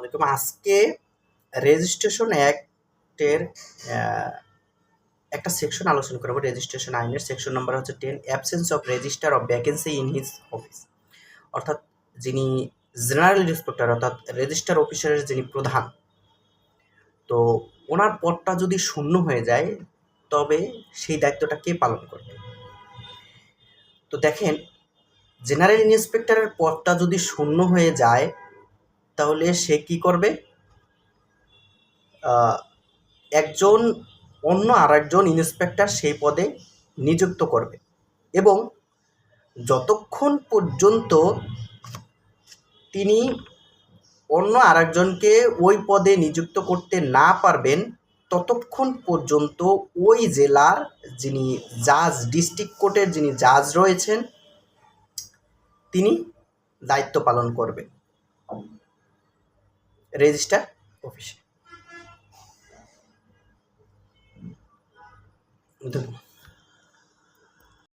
ওয়ালাইকুম। আজকে রেজিস্ট্রেশন অ্যাক্টের একটা সেকশন আলোচনা করব। রেজিস্ট্রেশন আইনের সেকশন নাম্বার হচ্ছে ten absence of register of vacancy in his office অর্থাৎ যিনি জেনারেল ইন্সপেক্টর অর্থাৎ রেজিস্টার অফিসারের যিনি প্রধান। তো ওনার পদটা যদি শূন্য হয়ে যায়, তবে সেই দায়িত্বটা কে পালন করবে? তো দেখেন জেনারেল ইন্সপেক্টরের পদটা যদি শূন্য হয়ে যায় তাহলে সে কি করবে? একজন অন্য আর একজন ইন্সপেক্টর সেই পদে নিযুক্ত করবে। এবং যতক্ষণ পর্যন্ত তিনি অন্য আরেকজনকে ওই পদে নিযুক্ত করতে না পারবেন, ততক্ষণ পর্যন্ত ওই জেলার যিনি জাজ ডিস্ট্রিক্ট কোর্টের যিনি জাজ রয়েছেন, তিনি দায়িত্ব পালন করবেন। রেজিস্টার অফিসে। ধন্যবাদ।